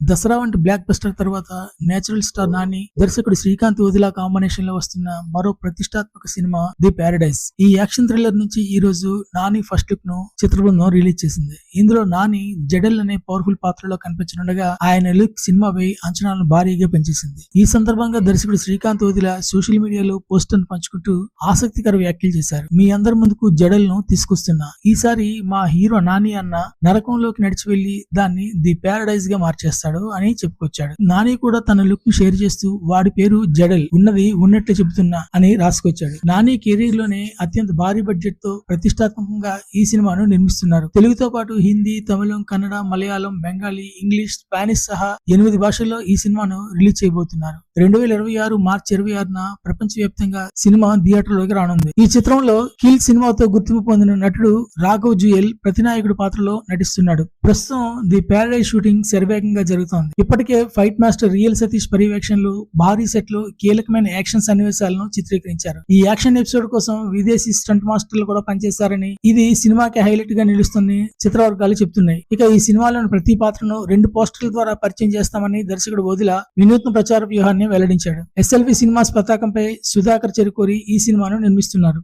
దసరా వంటి blockbuster తర్వాత natural star Nani దర్శకుడు శ్రీకాంత్ వదిలా కాంబినేషన్లో వస్తున్న మరో ప్రతిష్టాత్మక సినిమా ది ప్యారడైజ్ ఈ యాక్షన్ థ్రిల్లర్ నుంచి ఈ రోజు నాని ఫస్ట్ లుక్ను చిత్రబృందం రిలీజ్ చేసింది. ఇందులో నాని జడల్ అనే పవర్ఫుల్ పాత్రలో కనిపించనుండగా ఆయన లుక్ సినిమాపై అంచనాలను భారీగా పెంచేసింది. ఈ సందర్భంగా దర్శకుడు శ్రీకాంత్ వదిలా సోషల్ మీడియాలో పోస్టర్ పంచుకుంటూ ఆసక్తికర వ్యాఖ్యలు చేశారు. మీ అందరి ముందుకు జడల్ను తీసుకొస్తున్నా. ఈసారి మా హీరో నాని అన్న నరకంలోకి నడిచి వెళ్ళి దాన్ని ది పారడైజ్గా మార్చేస్తాడు. అని చెప్పుకొచ్చాడు. నాని కూడా తన లుక్ను షేర్ చేస్తూ వాడి పేరు జడల్ ఉన్నది ఉన్నట్లు చెబుతున్నా అని రాసుకొచ్చాడు. నాని కెరీర్లోనే అత్యంత భారీ బడ్జెట్తో ప్రతిష్టాత్మకంగా ఈ సినిమాను నిర్మిస్తున్నారు. తెలుగుతో పాటు హిందీ తమిళం కన్నడ మలయాళం బెంగాలీ ఇంగ్లీష్ స్పానిష్ సహా ఎనిమిది భాషల్లో ఈ సినిమాను రిలీజ్ చేయబోతున్నారు. రెండు వేల ఇరవై ఆరు మార్చి ఇరవై ఆరున ప్రపంచ వ్యాప్తంగా సినిమా థియేటర్లోకి రానుంది. ఈ చిత్రంలో కిల్ సినిమాతో గుర్తింపు పొందిన నటుడు రాఘవ్ జుయల్ ప్రతినాయకుడు పాత్రలో నటిస్తున్నాడు. ప్రస్తుతం ది ప్యారడైజ్ షూటింగ్ శరవేగంగా జరుగుతోంది. ఇప్పటికే ఫైట్ మాస్టర్ రియల్ సతీష్ పర్యవేక్షణలో భారీ సెట్లో కీలకమైన యాక్షన్ సన్నివేశాలను చిత్రీకరించారు. ఈ యాక్షన్ ఎపిసోడ్ కోసం విదేశీ స్టంట్ మాస్టర్లు కూడా పనిచేశారని ఇది సినిమాకి హైలైట్గా నిలుస్తుంది చిత్రవర్గాలు చెప్తున్నాయి. ఇక ఈ సినిమాలోని ప్రతి పాత్రను రెండు పోస్టర్ల ద్వారా పరిచయం చేస్తామని దర్శకుడు వదిల వినూత్న ప్రచార వ్యూహాన్ని వెల్లడించాడు. ఎస్ఎల్వి సినిమాస్ పతాకంపై సుధాకర్ చెరుకూరి ఈ సినిమాను నిర్మిస్తున్నారు.